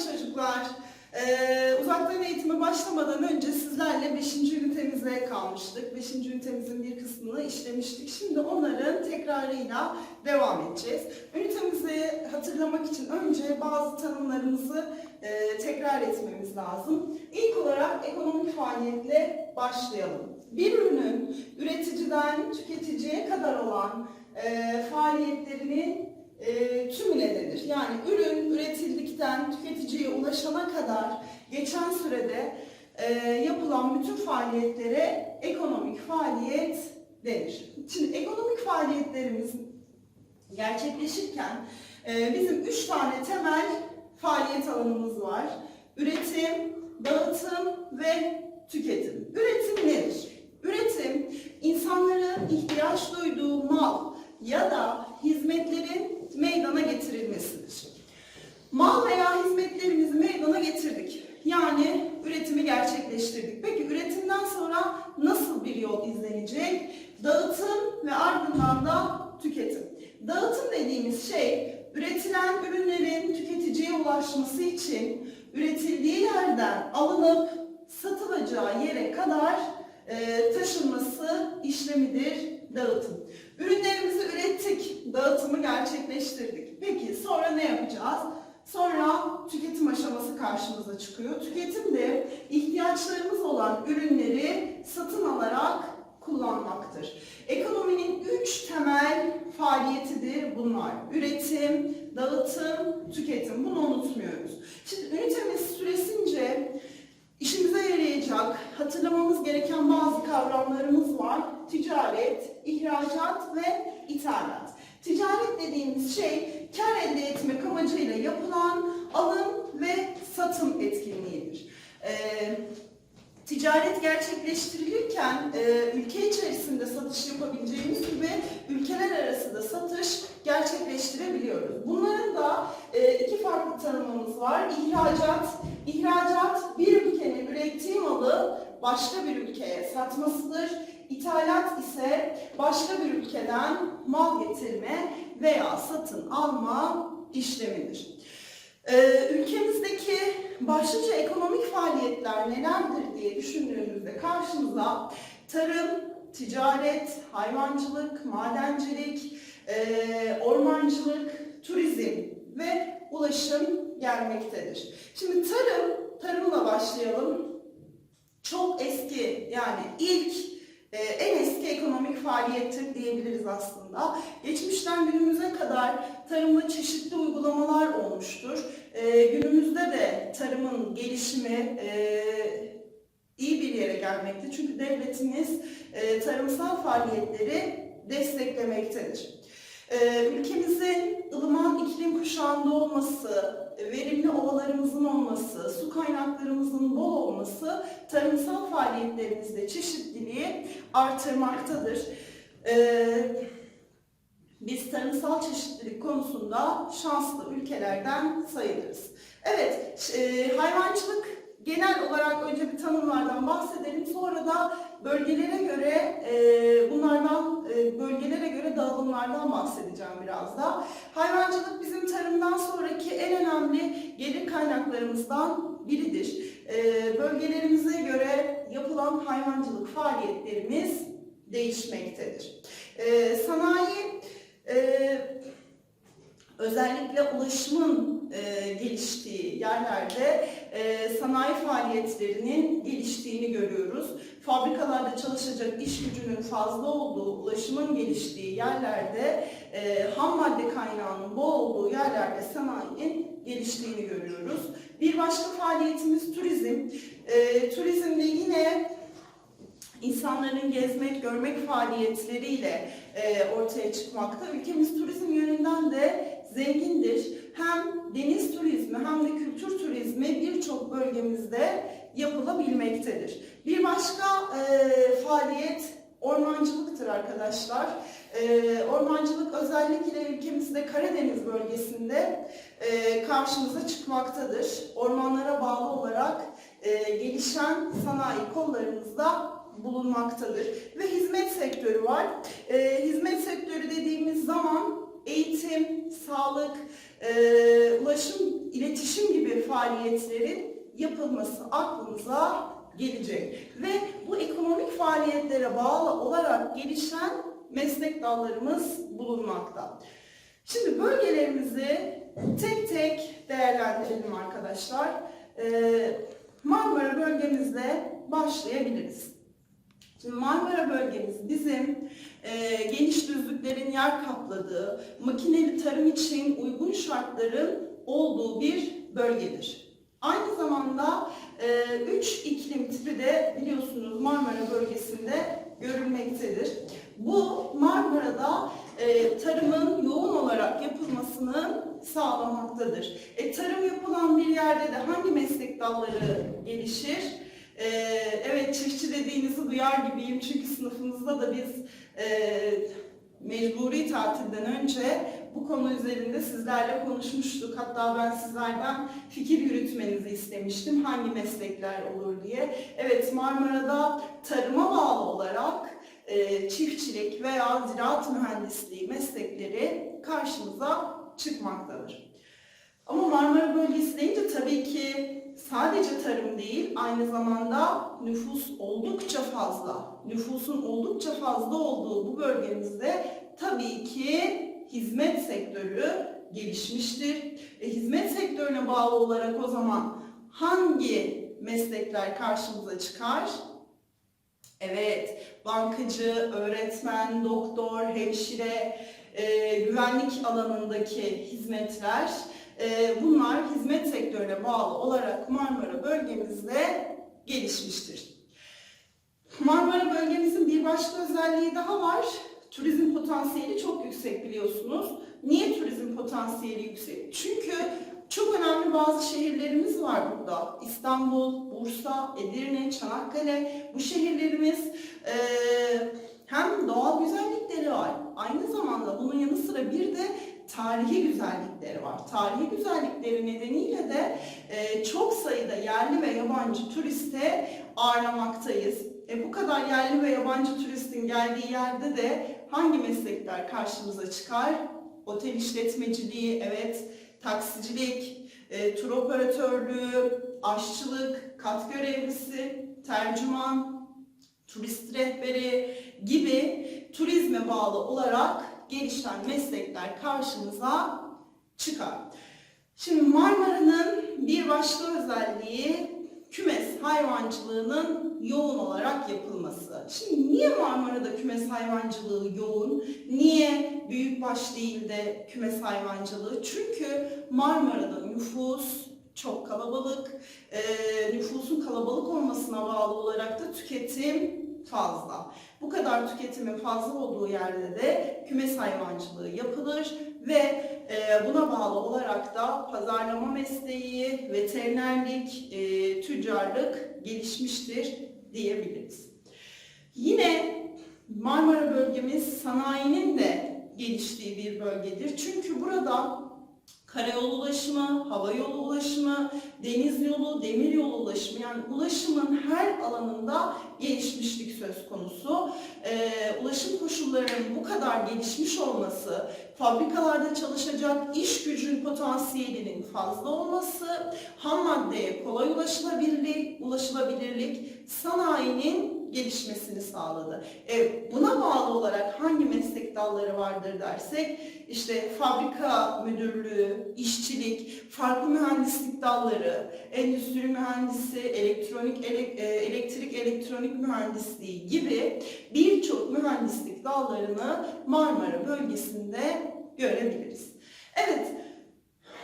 çocuklar. Ee, uzaktan eğitime başlamadan önce sizlerle 5. ünitemize kalmıştık. 5. ünitemizin bir kısmını işlemiştik. Şimdi onların tekrarıyla devam edeceğiz. Ünitemizi hatırlamak için önce bazı tanımlarımızı e, tekrar etmemiz lazım. İlk olarak ekonomik faaliyetle başlayalım. Bir ürünün üreticiden tüketiciye kadar olan e, faaliyetlerini e, tümüne denir. Yani ürün üretildikten tüketiciye ulaşana kadar geçen sürede e, yapılan bütün faaliyetlere ekonomik faaliyet denir. Şimdi ekonomik faaliyetlerimiz gerçekleşirken e, bizim üç tane temel faaliyet alanımız var. Üretim, dağıtım ve tüketim. Üretim nedir? Üretim, insanların ihtiyaç duyduğu mal ya da hizmetlerin meydana getirilmesidir. Mal veya hizmetlerimizi meydana getirdik. Yani üretimi gerçekleştirdik. Peki üretimden sonra nasıl bir yol izlenecek? Dağıtım ve ardından da tüketim. Dağıtım dediğimiz şey üretilen ürünlerin tüketiciye ulaşması için üretildiği yerden alınıp satılacağı yere kadar e, taşınması işlemidir dağıtım. Ürünlerimizi ürettik, dağıtımı gerçekleştirdik. Peki sonra ne yapacağız? Sonra tüketim aşaması karşımıza çıkıyor. Tüketim de ihtiyaçlarımız olan ürünleri satın alarak kullanmaktır. Ekonominin üç temel faaliyetidir bunlar. Üretim, dağıtım, tüketim. Bunu unutmuyoruz. Şimdi ünitemiz süresince işimize yarayacak, hatırlamamız gereken bazı kavramlarımız var. Ticaret, ihracat ve ithalat. Ticaret dediğimiz şey kar elde etmek amacıyla yapılan alım ve satım etkinliğidir. Ee, ticaret gerçekleştirilirken e, ülke içerisinde satış yapabileceğimiz gibi ülkeler arası da satış gerçekleştirebiliyoruz. Bunların da e, iki farklı tanımımız var. İhracat, ihracat bir ülkenin ürettiği malı başka bir ülkeye satmasıdır. İthalat ise başka bir ülkeden mal getirme veya satın alma işlemidir. Ee, ülkemizdeki başlıca ekonomik faaliyetler nelerdir diye düşündüğümüzde karşımıza tarım, ticaret, hayvancılık, madencilik, e, ormancılık, turizm ve ulaşım gelmektedir. Şimdi tarım, tarımla başlayalım. Çok eski yani ilk e, en eski ekonomik faaliyettir diyebiliriz aslında. Geçmişten günümüze kadar tarımda çeşitli uygulamalar olmuştur. E, günümüzde de tarımın gelişimi e, iyi bir yere gelmekte. Çünkü devletimiz e, tarımsal faaliyetleri desteklemektedir. E, ülkemizin ılıman iklim kuşağında olması, verimli ovalarımızın olması, su kaynaklarımızın bol olması tarımsal faaliyetlerimizde çeşitliliği artırmaktadır. Ee, biz tarımsal çeşitlilik konusunda şanslı ülkelerden sayılırız. Evet, e, hayvancılık genel olarak önce bir tanımlardan bahsedelim. Sonra da bölgelere göre e, bunlardan e, bölgelere göre dağılımlardan bahsedeceğim biraz da. Hayvancılık bizim tarımdan sonraki en önemli gelir kaynaklarımızdan biridir. E, bölgelerimize göre yapılan hayvancılık faaliyetlerimiz değişmektedir. E, sanayi e, özellikle ulaşımın e, geliştiği yerlerde e, sanayi faaliyetlerinin geliştiğini görüyoruz. Fabrikalarda çalışacak iş gücünün fazla olduğu, ulaşımın geliştiği yerlerde, e, ham madde kaynağının bol olduğu yerlerde sanayinin geliştiğini görüyoruz. Bir başka faaliyetimiz turizm. E, turizmde yine insanların gezmek, görmek faaliyetleriyle e, ortaya çıkmakta. Ülkemiz turizm yönünden de zengindir. Hem deniz turizmi hem de kültür turizmi birçok bölgemizde yapılabilmektedir. Bir başka e, faaliyet ormancılıktır arkadaşlar. E, ormancılık özellikle ülkemizde Karadeniz bölgesinde e, karşımıza çıkmaktadır. Ormanlara bağlı olarak e, gelişen sanayi kollarımızda bulunmaktadır. Ve hizmet sektörü var. E, hizmet sektörü dediğimiz zaman eğitim, sağlık, e, ulaşım, iletişim gibi faaliyetler faaliyetlerin yapılması aklınıza gelecek. Ve bu ekonomik faaliyetlere bağlı olarak gelişen meslek dallarımız bulunmakta. Şimdi bölgelerimizi tek tek değerlendirelim arkadaşlar. Ee, Marmara bölgemizle başlayabiliriz. Şimdi Marmara bölgemiz bizim e, geniş düzlüklerin yer kapladığı, makineli tarım için uygun şartların olduğu bir bölgedir. Aynı zamanda e, üç iklim tipi de biliyorsunuz Marmara bölgesinde görülmektedir. Bu Marmara'da e, tarımın yoğun olarak yapılmasını sağlamaktadır. E, tarım yapılan bir yerde de hangi meslek dalları gelişir? E, evet çiftçi dediğinizi duyar gibiyim çünkü sınıfımızda da biz e, mecburi tatilden önce bu konu üzerinde sizlerle konuşmuştuk. Hatta ben sizlerden fikir yürütmenizi istemiştim hangi meslekler olur diye. Evet Marmara'da tarıma bağlı olarak e, çiftçilik veya ziraat mühendisliği meslekleri karşımıza çıkmaktadır. Ama Marmara bölgesi deyince tabii ki sadece tarım değil, aynı zamanda nüfus oldukça fazla. Nüfusun oldukça fazla olduğu bu bölgemizde tabii ki hizmet sektörü gelişmiştir. E, hizmet sektörüne bağlı olarak o zaman hangi meslekler karşımıza çıkar? Evet, bankacı, öğretmen, doktor, hemşire, e, güvenlik alanındaki hizmetler, bunlar hizmet sektörüne bağlı olarak Marmara bölgemizde gelişmiştir. Marmara bölgemizin bir başka özelliği daha var. Turizm potansiyeli çok yüksek biliyorsunuz. Niye turizm potansiyeli yüksek? Çünkü çok önemli bazı şehirlerimiz var burada. İstanbul, Bursa, Edirne, Çanakkale. Bu şehirlerimiz eee, hem doğal güzellikleri var. Aynı zamanda bunun yanı sıra bir de tarihi güzellikleri var. Tarihi güzellikleri nedeniyle de eee, çok sayıda yerli ve yabancı turiste ağırlamaktayız. E, bu kadar yerli ve yabancı turistin geldiği yerde de hangi meslekler karşımıza çıkar? Otel işletmeciliği, evet, taksicilik, e, tur operatörlüğü, aşçılık, kat görevlisi, tercüman, turist rehberi gibi turizme bağlı olarak gelişen meslekler karşımıza çıkar. Şimdi Marmara'nın bir başka özelliği kümes hayvancılığının yoğun olarak yapılması. Şimdi niye Marmara'da kümes hayvancılığı yoğun? Niye büyükbaş değil de kümes hayvancılığı? Çünkü Marmara'da nüfus çok kalabalık. Ee, nüfusun kalabalık olmasına bağlı olarak da tüketim fazla. Bu kadar tüketimin fazla olduğu yerde de kümes hayvancılığı yapılır ve e, buna bağlı olarak da pazarlama mesleği, veterinerlik, e, tüccarlık gelişmiştir diyebiliriz. Yine Marmara bölgemiz sanayinin de geliştiği bir bölgedir. Çünkü burada karayolu ulaşımı, hava yolu ulaşımı, deniz yolu, demir yolu ulaşımı yani ulaşımın her alanında gelişmişlik söz konusu. Ee, ulaşım koşullarının bu kadar gelişmiş olması, fabrikalarda çalışacak iş gücün potansiyelinin fazla olması, ham maddeye kolay ulaşılabilirlik, ulaşılabilirlik sanayinin gelişmesini sağladı. E, buna bağlı olarak hangi meslek dalları vardır dersek, işte fabrika müdürlüğü, işçilik, farklı mühendislik dalları, endüstri mühendisi, elektronik, elek- e, elektrik, elektronik mühendisliği gibi birçok mühendislik dallarını Marmara bölgesinde görebiliriz. Evet,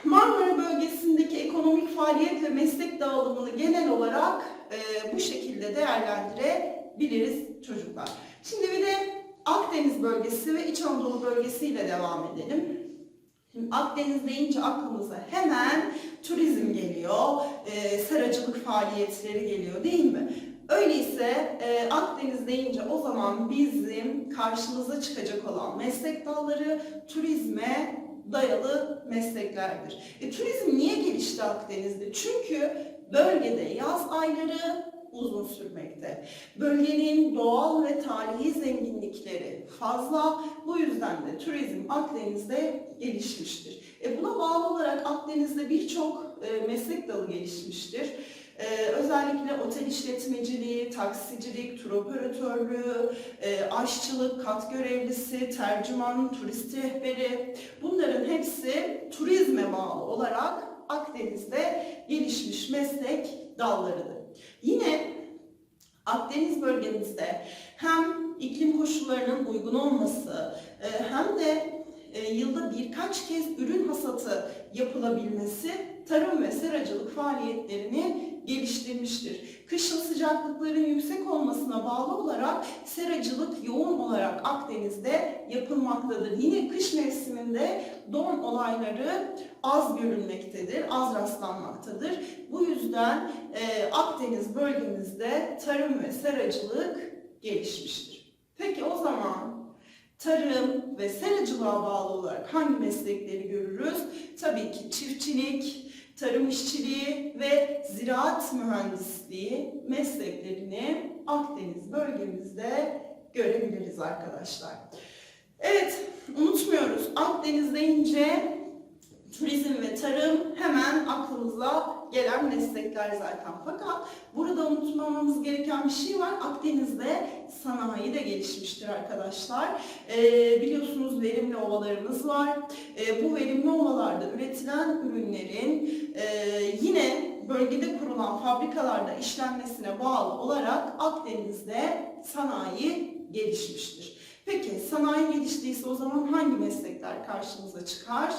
Marmara bölgesindeki ekonomik faaliyet ve meslek dağılımını genel olarak e, bu şekilde değerlendirebiliriz çocuklar. Şimdi bir de Akdeniz bölgesi ve İç Anadolu bölgesiyle devam edelim. Şimdi Akdeniz deyince aklımıza hemen turizm geliyor, e, seracılık faaliyetleri geliyor değil mi? Öyleyse e, Akdeniz deyince o zaman bizim karşımıza çıkacak olan meslek dalları turizme dayalı mesleklerdir. E, turizm niye gelişti Akdeniz'de? Çünkü bölgede yaz ayları uzun sürmekte. Bölgenin doğal ve tarihi zenginlikleri fazla. Bu yüzden de turizm Akdeniz'de gelişmiştir. E buna bağlı olarak Akdeniz'de birçok e, meslek dalı gelişmiştir. Ee, özellikle otel işletmeciliği, taksicilik, tur operatörlüğü, e, aşçılık, kat görevlisi, tercüman, turist rehberi bunların hepsi turizme bağlı olarak Akdeniz'de gelişmiş meslek dallarıdır. Yine Akdeniz bölgemizde hem iklim koşullarının uygun olması e, hem de e, yılda birkaç kez ürün hasatı yapılabilmesi tarım ve seracılık faaliyetlerini geliştirmiştir. Kışın sıcaklıkların yüksek olmasına bağlı olarak seracılık yoğun olarak Akdeniz'de yapılmaktadır. Yine kış mevsiminde don olayları az görülmektedir, az rastlanmaktadır. Bu yüzden e, Akdeniz bölgemizde tarım ve seracılık gelişmiştir. Peki o zaman tarım ve seracılığa bağlı olarak hangi meslekleri görürüz? Tabii ki çiftçilik, tarım işçiliği ve ziraat mühendisliği mesleklerini Akdeniz bölgemizde görebiliriz arkadaşlar. Evet, unutmuyoruz. Akdeniz deyince turizm ve tarım hemen aklımıza gelen meslekler zaten. Fakat burada unutmamamız gereken bir şey var. Akdeniz'de sanayi de gelişmiştir arkadaşlar. Ee, biliyorsunuz verimli ovalarımız var. Ee, bu verimli ovalarda üretilen ürünlerin e, yine bölgede kurulan fabrikalarda işlenmesine bağlı olarak Akdeniz'de sanayi gelişmiştir. Peki sanayi geliştiyse o zaman hangi meslekler karşımıza çıkar?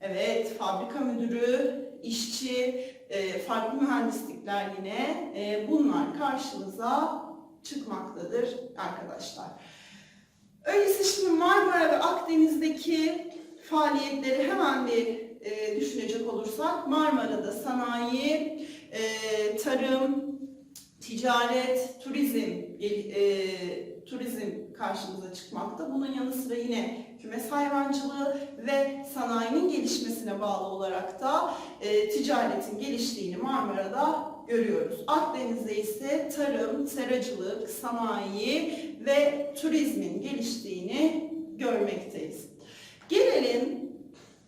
Evet, fabrika müdürü, işçi, e, farklı mühendislikler yine e, bunlar karşımıza çıkmaktadır arkadaşlar. Öyleyse şimdi Marmara ve Akdeniz'deki faaliyetleri hemen bir e, düşünecek olursak Marmara'da sanayi, tarım, ticaret, turizm turizm karşımıza çıkmakta. Bunun yanı sıra yine kümes hayvancılığı ve sanayinin gelişmesine bağlı olarak da e, ticaretin geliştiğini Marmara'da görüyoruz. Akdeniz'de ise tarım, seracılık, sanayi ve turizmin geliştiğini görmekteyiz. Gelelim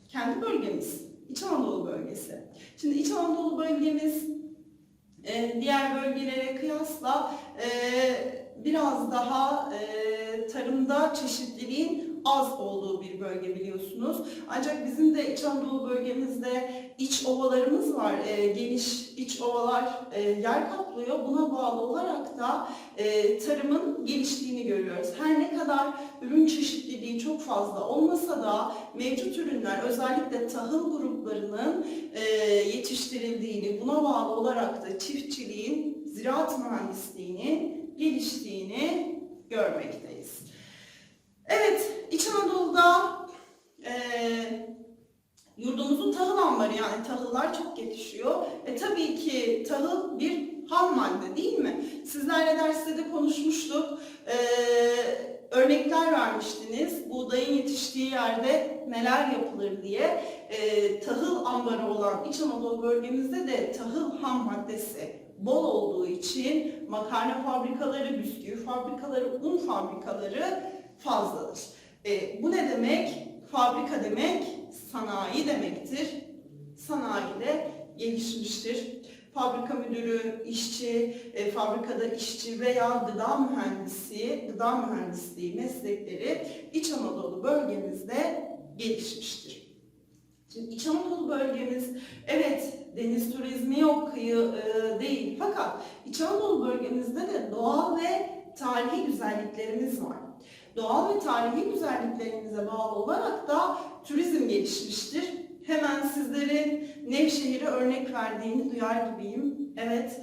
kendi bölgemiz, İç Anadolu bölgesi. Şimdi İç Anadolu bölgemiz e, diğer bölgelere kıyasla e, biraz daha e, tarımda çeşitliliğin az olduğu bir bölge biliyorsunuz. Ancak bizim de İç Anadolu bölgemizde iç ovalarımız var. E, geniş iç ovalar e, yer kaplıyor. Buna bağlı olarak da e, tarımın geliştiğini görüyoruz. Her ne kadar ürün çeşitliliği çok fazla olmasa da mevcut ürünler özellikle tahıl gruplarının e, yetiştirildiğini, buna bağlı olarak da çiftçiliğin, ziraat mühendisliğinin geliştiğini görmekteyiz. Evet, İç Anadolu'da e, yurdumuzun tahıl ambarı yani tahıllar çok yetişiyor. E tabii ki tahıl bir ham madde değil mi? Sizlerle derste de konuşmuştuk. E, örnekler vermiştiniz. Buğdayın yetiştiği yerde neler yapılır diye. E, tahıl ambarı olan İç Anadolu bölgemizde de tahıl ham maddesi bol olduğu için makarna fabrikaları, bisküvi fabrikaları, un fabrikaları fazladır. E, bu ne demek? Fabrika demek sanayi demektir. Sanayi de gelişmiştir. Fabrika müdürü, işçi, e, fabrikada işçi veya gıda mühendisi, gıda mühendisliği meslekleri İç Anadolu bölgemizde gelişmiştir. Şimdi İç Anadolu bölgemiz evet deniz turizmi yok, kıyı e, değil fakat İç Anadolu bölgemizde de doğal ve tarihi güzelliklerimiz var. Doğal ve tarihi güzelliklerimize bağlı olarak da turizm gelişmiştir. Hemen sizlerin Nevşehir'e örnek verdiğini duyar gibiyim. Evet,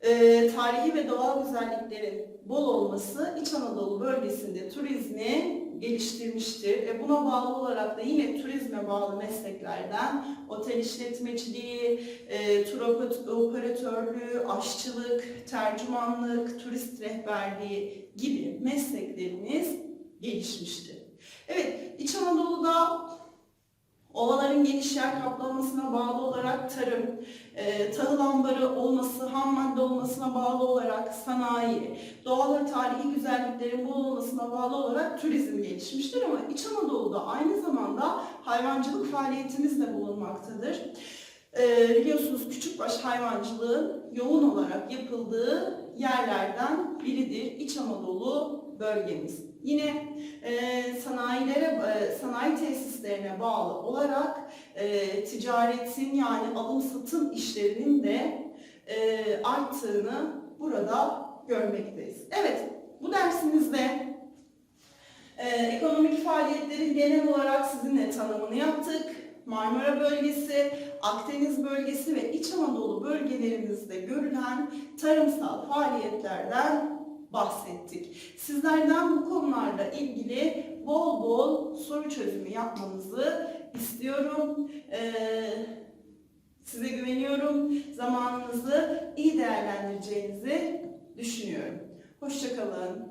e, tarihi ve doğal güzelliklerin bol olması İç Anadolu bölgesinde turizmi geliştirmiştir. E buna bağlı olarak da yine turizme bağlı mesleklerden otel işletmeciliği, e, tur operatörlüğü, aşçılık, tercümanlık, turist rehberliği gibi mesleklerimiz gelişmiştir. Evet, İç Anadolu'da ovaların geniş yer kaplamasına bağlı olarak tarım, e, tahıl ambarı olması, ham madde olmasına bağlı olarak sanayi, doğal ve tarihi güzelliklerin bulunmasına bağlı olarak turizm gelişmiştir ama İç Anadolu'da aynı zamanda hayvancılık faaliyetimiz de bulunmaktadır. E, biliyorsunuz küçükbaş hayvancılığın yoğun olarak yapıldığı yerlerden biridir İç Anadolu bölgemiz. Yine e, sanayilere, e, sanayi tesislerine bağlı olarak e, ticaretin yani alım satım işlerinin de e, arttığını burada görmekteyiz. Evet, bu dersimizde e, ekonomik faaliyetlerin genel olarak sizinle tanımını yaptık. Marmara bölgesi, Akdeniz bölgesi ve İç Anadolu bölgelerimizde görülen tarımsal faaliyetlerden bahsettik. Sizlerden bu konularla ilgili bol bol soru çözümü yapmanızı istiyorum. Ee, size güveniyorum. Zamanınızı iyi değerlendireceğinizi düşünüyorum. Hoşçakalın.